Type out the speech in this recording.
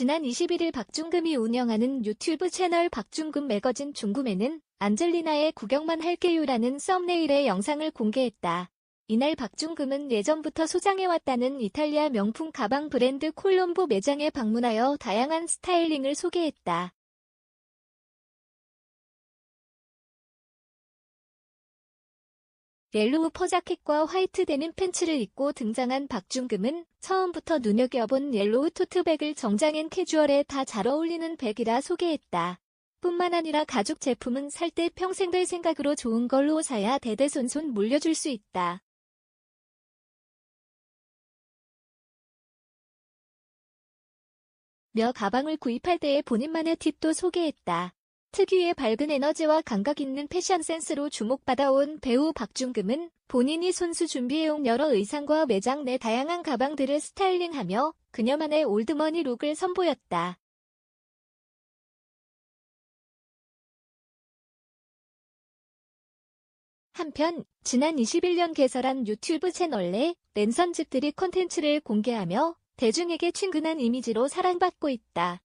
지난 21일 박중금이 운영하는 유튜브 채널 박중금 매거진 중금에는 안젤리나의 구경만 할게요라는 썸네일의 영상을 공개했다. 이날 박중금은 예전부터 소장해왔다는 이탈리아 명품 가방 브랜드 콜롬보 매장에 방문하여 다양한 스타일링을 소개했다. 옐로우 퍼자켓과 화이트 데님 팬츠를 입고 등장한 박중금은 처음부터 눈여겨본 옐로우 토트백을 정장엔 캐주얼에 다 잘 어울리는 백이라 소개했다. 뿐만 아니라 가죽 제품은 살 때 평생 될 생각으로 좋은 걸로 사야 대대손손 물려줄 수 있다. 며 가방을 구입할 때의 본인만의 팁도 소개했다. 특유의 밝은 에너지와 감각 있는 패션 센스로 주목받아온 배우 박중금은 본인이 손수 준비해온 여러 의상과 매장 내 다양한 가방들을 스타일링하며 그녀만의 올드머니 룩을 선보였다. 한편 지난 21년 개설한 유튜브 채널 내 랜선집들이 콘텐츠를 공개하며 대중에게 친근한 이미지로 사랑받고 있다.